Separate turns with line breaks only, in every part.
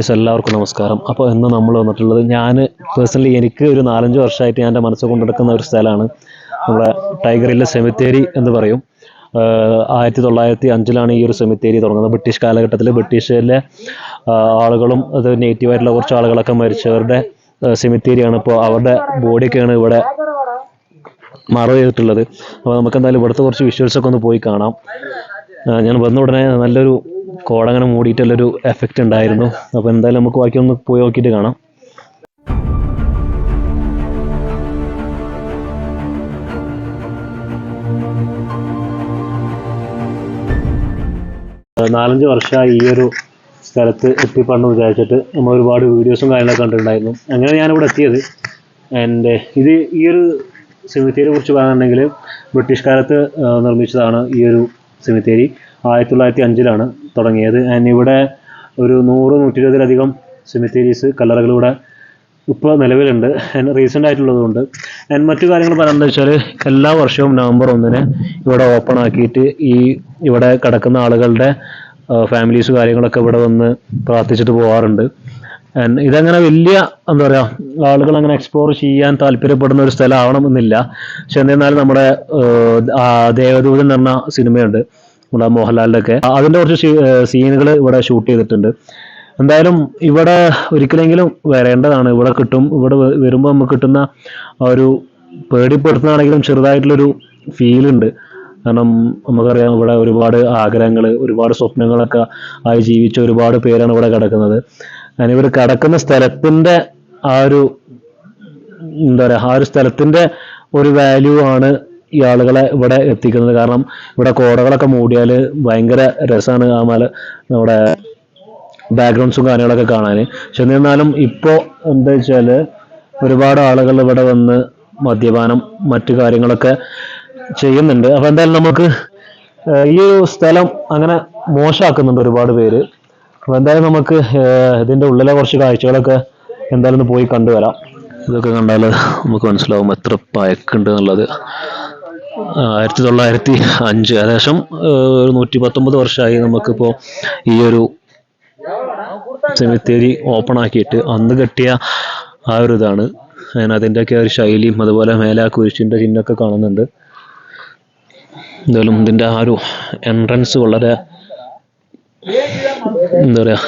Guys എല്ലാവർക്കും നമസ്കാരം. അപ്പോൾ ഇന്ന് നമ്മൾ വന്നിട്ടുള്ളത് ഞാൻ പേഴ്സണലി എനിക്ക് ഒരു നാലഞ്ച് വർഷമായിട്ട് ഞാൻ എന്റെ മനസ്സ് കൊണ്ടെടുക്കുന്ന ഒരു സ്ഥലമാണ്. നമ്മുടെ ടൈഗറിലെ സെമിത്തേരി എന്ന് പറയും. ആയിരത്തി തൊള്ളായിരത്തി അഞ്ചിലാണ് ഈ ഒരു സെമിത്തേരി തുടങ്ങുന്നത്. ബ്രിട്ടീഷ് കാലഘട്ടത്തിൽ ബ്രിട്ടീഷിലെ ആളുകളും അത് നേറ്റീവായിട്ടുള്ള കുറച്ച് ആളുകളൊക്കെ മരിച്ചവരുടെ സെമിത്തേരിയാണ് ഇപ്പോൾ അവരുടെ ബോഡിയൊക്കെയാണ് ഇവിടെ മറവ് ചെയ്തിട്ടുള്ളത്. അപ്പോൾ നമുക്ക് എന്തായാലും ഇവിടുത്തെ കുറച്ച് വിഷ്വൽസൊക്കെ ഒന്ന് പോയി കാണാം. ഞാൻ വന്ന ഉടനെ നല്ലൊരു കോടങ്ങനെ മൂടിയിട്ടുള്ളൊരു എഫക്റ്റ് ഉണ്ടായിരുന്നു. അപ്പോൾ എന്തായാലും നമുക്ക് ബാക്കി ഒന്ന് പോയി നോക്കിയിട്ട് കാണാം. നാലഞ്ച് വർഷമായി ഈ ഒരു സ്ഥലത്ത് എത്തിപ്പെടണം വിചാരിച്ചിട്ട് നമ്മൾ ഒരുപാട് വീഡിയോസും കാര്യങ്ങളൊക്കെ കണ്ടിട്ടുണ്ടായിരുന്നു. അങ്ങനെ ഞാനിവിടെ എത്തിയത്. എന്റെ ഇത് ഈ ഒരു സെമിത്തേരിയെ കുറിച്ച് പറയാനുണ്ടെങ്കിൽ ബ്രിട്ടീഷ് കാലത്ത് നിർമ്മിച്ചതാണ് ഈ ഒരു സെമിത്തേരി ആയിരത്തി തൊള്ളായിരത്തി അഞ്ചിലാണ്. തുടങ്ങിയത്. ആൻഡ് ഇവിടെ ഒരു നൂറ് നൂറ്റി ഇരുപതിലധികം സെമിത്തേരീസ് കല്ലറകളിവിടെ ഇപ്പോൾ നിലവിലുണ്ട്. ആൻഡ് റീസെന്റ് ആയിട്ടുള്ളതുകൊണ്ട് ആൻഡ് മറ്റു കാര്യങ്ങൾ പറയുന്നത് വെച്ചാൽ എല്ലാ വർഷവും നവംബർ ഒന്നിന് ഇവിടെ ഓപ്പൺ ആക്കിയിട്ട് ഈ ഇവിടെ കിടക്കുന്ന ആളുകളുടെ ഫാമിലീസ് കാര്യങ്ങളൊക്കെ ഇവിടെ വന്ന് പ്രാർത്ഥിച്ചിട്ട് പോകാറുണ്ട് ആൻഡ് ഇതങ്ങനെ വലിയ എന്താ പറയുക ആളുകൾ അങ്ങനെ എക്സ്പ്ലോർ ചെയ്യാൻ താല്പര്യപ്പെടുന്ന ഒരു സ്ഥലമാവണം എന്നില്ല പക്ഷെ എന്നിരുന്നാലും നമ്മുടെ ദേവദൂതൻ എന്ന് പറഞ്ഞ സിനിമയുണ്ട്. നമ്മുടെ മോഹൻലാലിന്റെ ഒക്കെ അതിന്റെ കുറച്ച് സീനുകൾ ഇവിടെ ഷൂട്ട് ചെയ്തിട്ടുണ്ട്. എന്തായാലും ഇവിടെ ഒരിക്കലെങ്കിലും വരേണ്ടതാണ്. ഇവിടെ കിട്ടും. ഇവിടെ വരുമ്പോൾ നമുക്ക് കിട്ടുന്ന ഒരു പേടിപ്പെടുത്തുന്നതാണെങ്കിലും ചെറുതായിട്ടുള്ളൊരു ഫീൽ ഉണ്ട്. കാരണം നമുക്കറിയാം ഇവിടെ ഒരുപാട് ആഗ്രഹങ്ങൾ ഒരുപാട് സ്വപ്നങ്ങളൊക്കെ ആയി ജീവിച്ച ഒരുപാട് പേരാണ് ഇവിടെ കിടക്കുന്നത്. അങ്ങനെ ഇവർ കിടക്കുന്ന സ്ഥലത്തിന്റെ ആ ഒരു എന്താ പറയുക ആ ഒരു സ്ഥലത്തിന്റെ ഒരു വാല്യൂ ആണ് ഈ ആളുകളെ ഇവിടെ എത്തിക്കുന്നത്. കാരണം ഇവിടെ കോടകളൊക്കെ മൂടിയാൽ ഭയങ്കര രസമാണ് ആ നമ്മുടെ ബാക്ക്ഗ്രൗണ്ട്സും കാര്യങ്ങളൊക്കെ കാണാൻ പക്ഷെ എന്നിരുന്നാലും ഇപ്പോൾ എന്താ വെച്ചാൽ ഒരുപാട് ആളുകൾ ഇവിടെ വന്ന് മദ്യപാനം മറ്റു കാര്യങ്ങളൊക്കെ ചെയ്യുന്നുണ്ട്. അപ്പോൾ എന്തായാലും നമുക്ക് ഈ ഒരു സ്ഥലം അങ്ങനെ മോശമാക്കുന്നുണ്ട് ഒരുപാട് പേര്. അപ്പോൾ എന്തായാലും നമുക്ക് ഇതിന്റെ ഉള്ളിലെ കുറച്ച് കാഴ്ചകളൊക്കെ എന്തായാലും പോയി കണ്ടുവരാം. ഇതൊക്കെ കണ്ടാൽ നമുക്ക് മനസ്സിലാവും എത്ര പയക്കുണ്ട് എന്നുള്ളത്. ആയിരത്തി തൊള്ളായിരത്തി അഞ്ച് ഏകദേശം ഒരു നൂറ്റി പത്തൊമ്പത് വർഷമായി നമുക്കിപ്പോൾ ഈ ഒരു സെമിത്തേരി ഓപ്പൺ ആക്കിയിട്ട് അന്ന് കെട്ടിയ ആ ഒരു ഇതാണ്. അതിന്റെയൊക്കെ ഒരു ശൈലിയും അതുപോലെ മേലെ ആ കുരിശിന്റെ ചിഹ്നമൊക്കെ കാണുന്നുണ്ട്. എന്തായാലും ഇതിന്റെ ആ ഒരു എൻട്രൻസ് വളരെ എന്താ പറയുക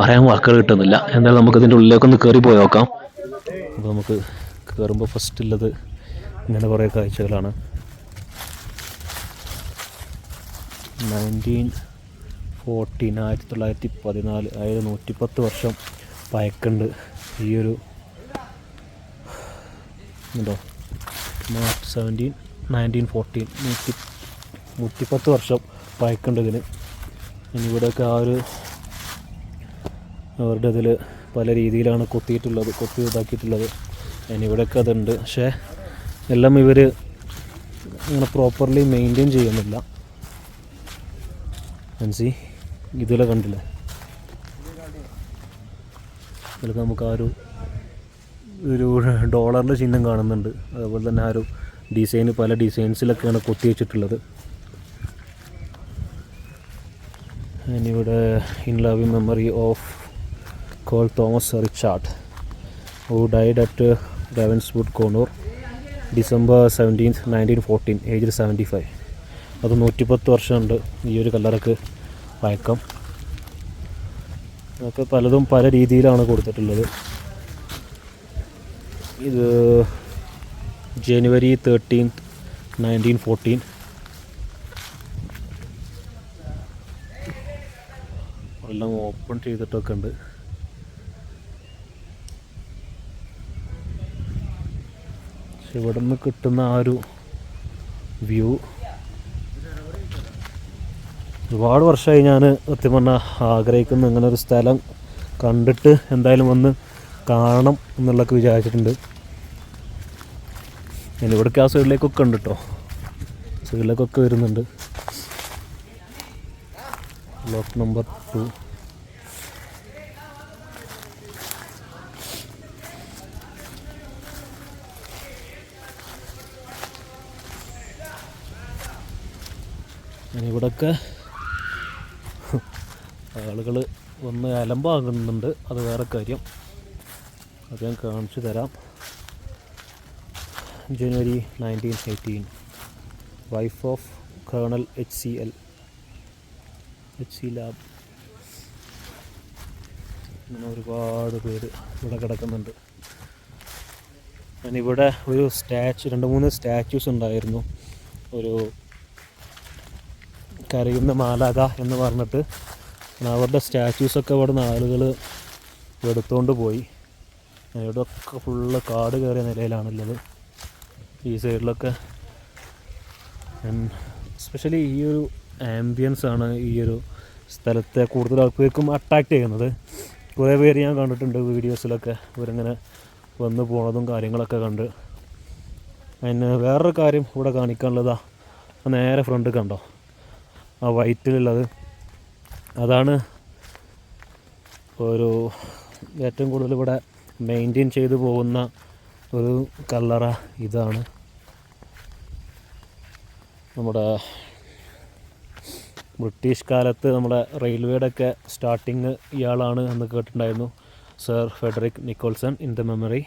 പറയാൻ വാക്കുകൾ കിട്ടുന്നില്ല. എന്തായാലും നമുക്ക് ഇതിന്റെ ഉള്ളിലേക്കൊന്ന് കയറി പോയി നോക്കാം. അപ്പോൾ നമുക്ക് കയറുമ്പോൾ ഫസ്റ്റ് ഉള്ളത് ഇങ്ങനെ കുറേ കാഴ്ചകളാണ്. നയന്റീൻ ഫോർട്ടീൻ ആയിരത്തി തൊള്ളായിരത്തി പതിനാല് അതായത് നൂറ്റിപ്പത്ത് വർഷം പഴക്കുണ്ട് ഈ ഒരു ഉണ്ടോ മാർച്ച് സെവന്റീൻ നയന്റീൻ ഫോർട്ടീൻ നൂറ്റി നൂറ്റിപ്പത്ത് വർഷം പഴക്കുണ്ട് ഇതിന്. ഇനി ഇവിടെയൊക്കെ ആ ഒരു അവരുടെ ഇതിൽ പല രീതിയിലാണ് കൊത്തിയിട്ടുള്ളത് കൊത്തി ഇതാക്കിയിട്ടുള്ളത്. ഇനി ഇവിടെയൊക്കെ അതുണ്ട്. പക്ഷേ എല്ലാം ഇവർ ഇങ്ങനെ പ്രോപ്പർലി മെയിന്റെയിൻ ചെയ്യുന്നില്ല. മനസ്സി ഇതിലെ കണ്ടില്ലേ? ഇതിലൊക്കെ നമുക്ക് ആ ഒരു ഒരു ഡോളറിന്റെ ചിഹ്നം കാണുന്നുണ്ട്. അതുപോലെ തന്നെ ആ ഒരു ഡിസൈൻ പല ഡിസൈൻസിലൊക്കെയാണ് കൊത്തി വെച്ചിട്ടുള്ളത്. ഇവിടെ in love memory of Cole Thomas Richard who died at Ravenswood Coonoor December seventeenth nineteen fourteen age seventy five അത് നൂറ്റിപ്പത്ത് വർഷമുണ്ട്. ഈ ഒരു കല്ലറക്ക് പഴക്കം അതൊക്കെ പലതും പല രീതിയിലാണ് കൊടുത്തിട്ടുള്ളത്. ഇത് ജനുവരി തേർട്ടീൻത്ത് നയന്റീൻ ഫോർട്ടീൻ എല്ലാം ഓപ്പൺ ചെയ്തിട്ടൊക്കെ ഉണ്ട്. പക്ഷെ ഇവിടെ നിന്ന് കിട്ടുന്ന ആ ഒരു വ്യൂ ഒരുപാട് വർഷമായി ഞാൻ സത്യം പറഞ്ഞാൽ ആഗ്രഹിക്കുന്ന ഇങ്ങനൊരു സ്ഥലം കണ്ടിട്ട് എന്തായാലും വന്ന് കാണണം എന്നുള്ളതൊക്കെ വിചാരിച്ചിട്ടുണ്ട്. ഞാൻ ഇവിടേക്ക് ആ സൈഡിലേക്കൊക്കെ ഉണ്ട് കേട്ടോ സൈഡിലേക്കൊക്കെ വരുന്നുണ്ട്. ബ്ലോക്ക് നമ്പർ ടു ഇവിടൊക്കെ ആളുകൾ വന്ന് അലമ്പാകുന്നുണ്ട്. അത് വേറെ കാര്യം. അത് ഞാൻ കാണിച്ചു തരാം. January nineteen eighteen wife of Colonel H C L H C lab അങ്ങനെ ഒരുപാട് പേര് ഇവിടെ കിടക്കുന്നുണ്ട്. ഞാനിവിടെ ഒരു സ്റ്റാച്ചു രണ്ട് മൂന്ന് സ്റ്റാച്യൂസ് ഉണ്ടായിരുന്നു. ഒരു കരയുന്ന മാലാക എന്ന് പറഞ്ഞിട്ട് അവരുടെ സ്റ്റാച്യൂസൊക്കെ ഇവിടെ നിന്ന് ആളുകൾ എടുത്തുകൊണ്ട് പോയി. ഇവിടെ ഒക്കെ ഫുള്ള് കാട് കയറിയ നിലയിലാണുള്ളത്. ഈ സൈഡിലൊക്കെ എസ്പെഷ്യലി ഈ ഒരു ആംബിയൻസ് ആണ് ഈ ഒരു സ്ഥലത്തെ കൂടുതൽ ആൾക്കാർക്കും അട്രാക്റ്റ് ചെയ്യുന്നത്. കുറേ പേര് ഞാൻ കണ്ടിട്ടുണ്ട് വീഡിയോസിലൊക്കെ ഇവരിങ്ങനെ വന്നു പോണതും കാര്യങ്ങളൊക്കെ കണ്ട്. അതിന് വേറൊരു കാര്യം ഇവിടെ കാണിക്കാനുള്ളതാ. നേരെ ഫ്രണ്ട് കണ്ടോ? ആ വൈറ്റിലുള്ളത് അതാണ് ഒരു ഏറ്റവും കൂടുതൽ ഇവിടെ മെയിന്റെയിൻ ചെയ്തു പോകുന്ന ഒരു കല്ലറ ഇതാണ്. നമ്മുടെ ബ്രിട്ടീഷ് കാലത്ത് നമ്മുടെ റെയിൽവേയുടെ ഒക്കെ സ്റ്റാർട്ടിങ് ഇയാളാണ് എന്ന് കേട്ടിട്ടുണ്ടായിരുന്നു. Sir Frederick Nicholson in the memory.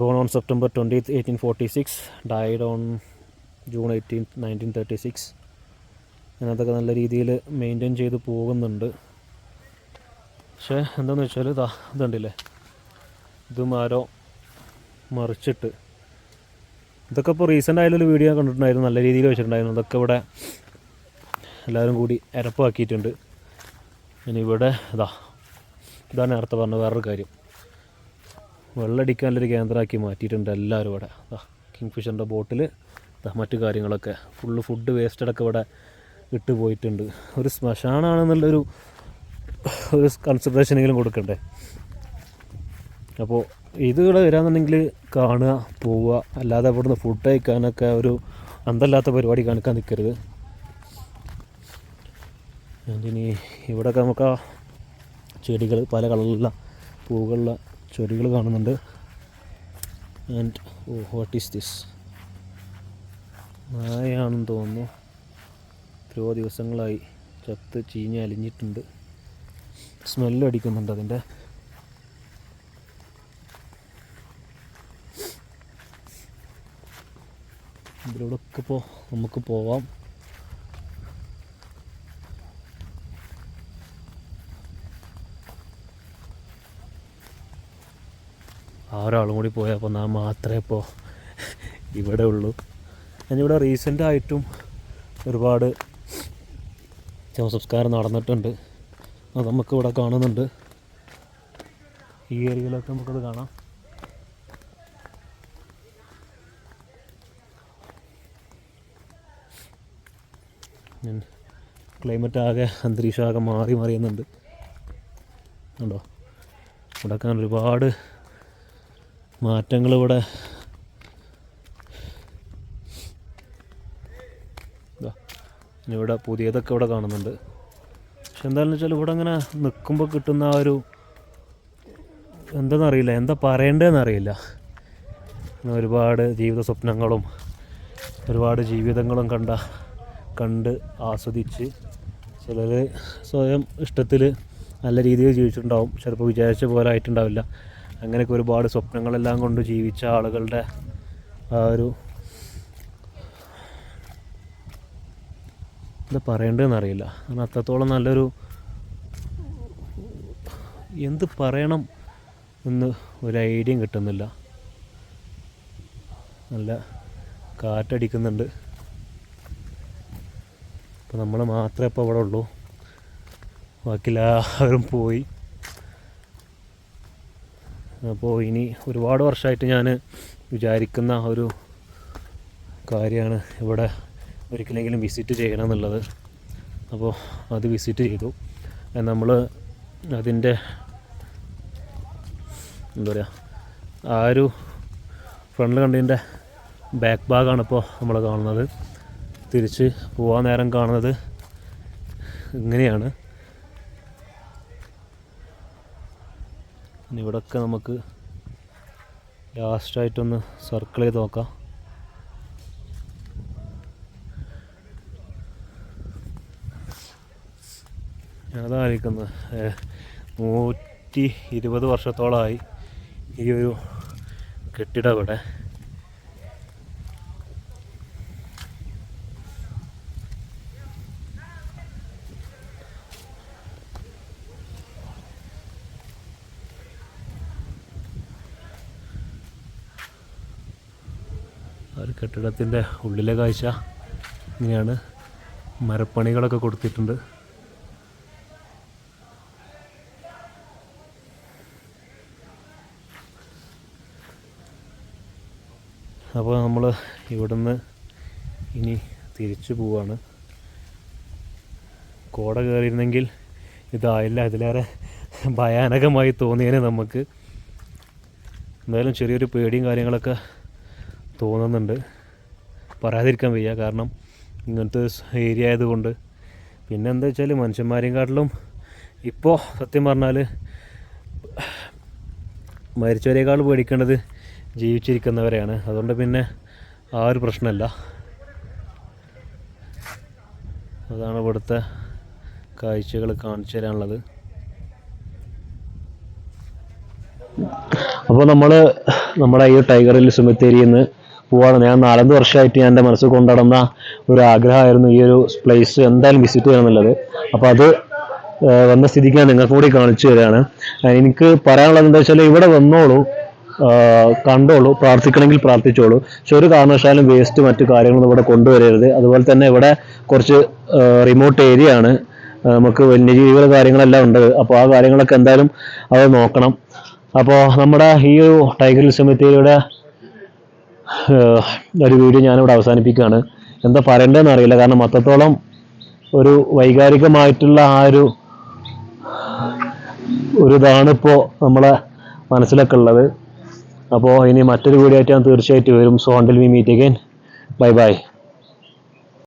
Born on September twenty eighteen forty six died on June eighteen nineteen thirty six അതിനകത്തൊക്കെ നല്ല രീതിയിൽ മെയിന്റെയിൻ ചെയ്ത് പോകുന്നുണ്ട്. പക്ഷേ എന്താണെന്ന് വെച്ചാൽ ഇതാ ഇതുണ്ടല്ലേ? ഇതും ആരോ മറിച്ചിട്ട്. ഇതൊക്കെ ഇപ്പോൾ റീസെന്റ് ആയാലൊരു വീഡിയോ കണ്ടിട്ടുണ്ടായിരുന്നു നല്ല രീതിയിൽ വെച്ചിട്ടുണ്ടായിരുന്നു. ഇതൊക്കെ ഇവിടെ എല്ലാവരും കൂടി ഇരപ്പാക്കിയിട്ടുണ്ട് ഇനി ഇവിടെ ഇതാ ഇതാണ് നേരത്തെ പറഞ്ഞ വേറൊരു കാര്യം. വെള്ളടിക്കാനുള്ളൊരു കേന്ദ്രമാക്കി മാറ്റിയിട്ടുണ്ട് എല്ലാവരും ഇവിടെ. ഇതാ കിങ് ഫിഷറിന്റെ ബോട്ടിൽ മറ്റു കാര്യങ്ങളൊക്കെ. ഫുള്ള് ഫുഡ് വേസ്റ്റഡൊക്കെ ഇവിടെ ഇട്ട് പോയിട്ടുണ്ട്. ഒരു ശ്മശാനാണെന്നുള്ളൊരു ഒരു കൺസിഡറേഷനെങ്കിലും കൊടുക്കണ്ടേ? അപ്പോൾ ഇത് ഇവിടെ വരാന്നുണ്ടെങ്കിൽ കാണുക പോവുക. അല്ലാതെ ഇവിടുന്ന് ഫുഡ് കഴിക്കാനൊക്കെ ഒരു അന്തല്ലാത്ത പരിപാടി കാണിക്കാൻ നിൽക്കരുത് ഇനി ഇവിടെയൊക്കെ നമുക്ക് ആ ചെടികൾ പല കളറിലുള്ള പൂവുകളുള്ള ചെടികൾ കാണുന്നുണ്ട്. And oh what is this നായാണെന്ന് തോന്നുന്നു. എത്രയോ ദിവസങ്ങളായി ചത്ത് ചീഞ്ഞ് അലിഞ്ഞിട്ടുണ്ട്. സ്മെല്ല് അടിക്കുന്നുണ്ട് അതിന്റെ. ഇതിലൂടെയൊക്കെ ഇപ്പോൾ നമുക്ക് പോവാം. ആറാളും കൂടി പോയപ്പോൾ നാം മാത്രമേ ഇപ്പോൾ ഇവിടെ ഉള്ളൂ. ഞാനിവിടെ റീസെന്റായിട്ടും ഒരുപാട് ശവസംസ്കാരം നടന്നിട്ടുണ്ട്. അത് നമുക്കിവിടെ കാണുന്നുണ്ട്. ഈ ഏരിയയിലൊക്കെ നമുക്കത് കാണാം. ക്ലൈമറ്റ് ആകെ അന്തരീക്ഷം ആകെ മാറി മറിയുന്നുണ്ട്. ഉണ്ടോ ഇവിടെ കാണാൻ ഒരുപാട് മാറ്റങ്ങളിവിടെ. ഇനി ഇവിടെ പുതിയതൊക്കെ ഇവിടെ കാണുന്നുണ്ട്. പക്ഷെ എന്താണെന്ന് വെച്ചാൽ ഇവിടെ അങ്ങനെ നിൽക്കുമ്പോൾ കിട്ടുന്ന ആ ഒരു എന്താണെന്നറിയില്ല എന്താ പറയേണ്ടതെന്ന് അറിയില്ല ഒരുപാട് ജീവിത സ്വപ്നങ്ങളും ഒരുപാട് ജീവിതങ്ങളും കണ്ട കണ്ട് ആസ്വദിച്ച് ചിലർ സ്വയം ഇഷ്ടത്തിൽ നല്ല രീതിയിൽ ജീവിച്ചിട്ടുണ്ടാവും. ചിലപ്പോൾ വിചാരിച്ച പോലെ ആയിട്ടുണ്ടാവില്ല. അങ്ങനെയൊക്കെ ഒരുപാട് സ്വപ്നങ്ങളെല്ലാം കൊണ്ട് ജീവിച്ച ആളുകളുടെ ആ ഒരു എന്താ പറയേണ്ടതെന്ന് അറിയില്ല കാരണം അത്രത്തോളം നല്ലൊരു എന്ത് പറയണം എന്ന് ഒരു ഐഡിയയും കിട്ടുന്നില്ല. നല്ല കാറ്റടിക്കുന്നുണ്ട്. അപ്പോൾ നമ്മൾ മാത്രമേ ഇപ്പോൾ ഇവിടെ ഉള്ളൂ. ബാക്കി എല്ലാവരും പോയി. അപ്പോൾ ഇനി ഒരുപാട് വർഷമായിട്ട് ഞാൻ വിചാരിക്കുന്ന ഒരു കാര്യമാണ് ഇവിടെ ഒരിക്കലെങ്കിലും വിസിറ്റ് ചെയ്യണം എന്നുള്ളത്. അപ്പോൾ അത് വിസിറ്റ് ചെയ്തു. നമ്മൾ അതിന്റെ എന്താ പറയുക ആ ഒരു ഫ്രണ്ടിൽ കണ്ടതിന്റെ ബാക്ക് ഭാഗമാണ് ഇപ്പോൾ നമ്മൾ കാണുന്നത്. തിരിച്ച് പോകാൻ നേരം കാണുന്നത് ഇങ്ങനെയാണ്. ഇവിടെയൊക്കെ നമുക്ക് ലാസ്റ്റായിട്ടൊന്ന് സർക്കിൾ ചെയ്ത് നോക്കാം. ഞാനതായിരിക്കുന്നത് നൂറ്റി ഇരുപത് വർഷത്തോളമായി ഈ ഒരു കെട്ടിടം ഇവിടെ ഒരു കെട്ടിടത്തിന്റെ ഉള്ളിലെ കാഴ്ച ഇങ്ങനെയാണ്. മരപ്പണികളൊക്കെ കൊടുത്തിട്ടുണ്ട്. അപ്പോൾ നമ്മൾ ഇവിടുന്ന് ഇനി തിരിച്ചു പോവാണ്. കോട കയറിയിരുന്നെങ്കിൽ ഇതായില്ല. ഇതിലേറെ ഭയാനകമായി തോന്നിയേനെ നമുക്ക്. എന്തായാലും ചെറിയൊരു പേടിയും കാര്യങ്ങളൊക്കെ തോന്നുന്നുണ്ട്. പറയാതിരിക്കാൻ വയ്യ. കാരണം ഇങ്ങനത്തെ ഏരിയ ആയതുകൊണ്ട്. പിന്നെ എന്താ വെച്ചാൽ മനുഷ്യന്മാരെയും കാട്ടിലും ഇപ്പോൾ സത്യം പറഞ്ഞാൽ മരിച്ചവരെക്കാൾ പേടിക്കേണ്ടത് ജീവിച്ചിരിക്കുന്നവരെയാണ്. അതുകൊണ്ട് പിന്നെ ആ ഒരു പ്രശ്നമല്ല. അതാണ് ഇവിടുത്തെ കാഴ്ചകൾ കാണിച്ചു തരാനുള്ളത്. അപ്പോൾ നമ്മൾ നമ്മുടെ ഈ ടൈഗർ ഹിൽ നിന്ന് പോവാണ്. ഞാൻ നാലഞ്ച് വർഷമായിട്ട് ഞാൻ എന്റെ മനസ്സിൽ കൊണ്ടുനടന്ന ഒരു ആഗ്രഹമായിരുന്നു ഈ ഒരു പ്ലേസ് എന്തായാലും വിസിറ്റ് ചെയ്യണം എന്നുള്ളത്. അപ്പോൾ അത് വന്ന സ്ഥിതിക്ക് ഞാൻ നിങ്ങൾക്കും കൂടി കാണിച്ചു തരാണ്. എനിക്ക് പറയാനുള്ളത് എന്താ വെച്ചാൽ ഇവിടെ വന്നോളൂ. കണ്ടോളൂ പ്രാർത്ഥിക്കണമെങ്കിൽ പ്രാർത്ഥിച്ചോളൂ. പക്ഷെ ഒരു കാരണവശാലും വേസ്റ്റ് മറ്റു കാര്യങ്ങളൊന്നും ഇവിടെ കൊണ്ടുവരരുത്. അതുപോലെ തന്നെ ഇവിടെ കുറച്ച് റിമോട്ട് ഏരിയ ആണ്. നമുക്ക് വന്യജീവികൾ കാര്യങ്ങളെല്ലാം ഉണ്ട്. അപ്പോൾ ആ കാര്യങ്ങളൊക്കെ എന്തായാലും അത് നോക്കണം. അപ്പോൾ നമ്മുടെ ഈ ഒരു ടൈഗർ സെമിത്തേരിയുടെ ഒരു വീഡിയോ ഞാനിവിടെ അവസാനിപ്പിക്കുകയാണ്. എന്താ പറയേണ്ടതെന്ന് അറിയില്ല. കാരണം അത്രത്തോളം ഒരു വൈകാരികമായിട്ടുള്ള ആ ഒരു ഒരു ഇതാണ് ഇപ്പോൾ നമ്മളെ മനസ്സിലൊക്കെ ഉള്ളത്. അപ്പോൾ ഇനി മറ്റൊരു വീഡിയോ ആയിട്ട് ഞാൻ തീർച്ചയായിട്ടും വരും. So until we meet again bye bye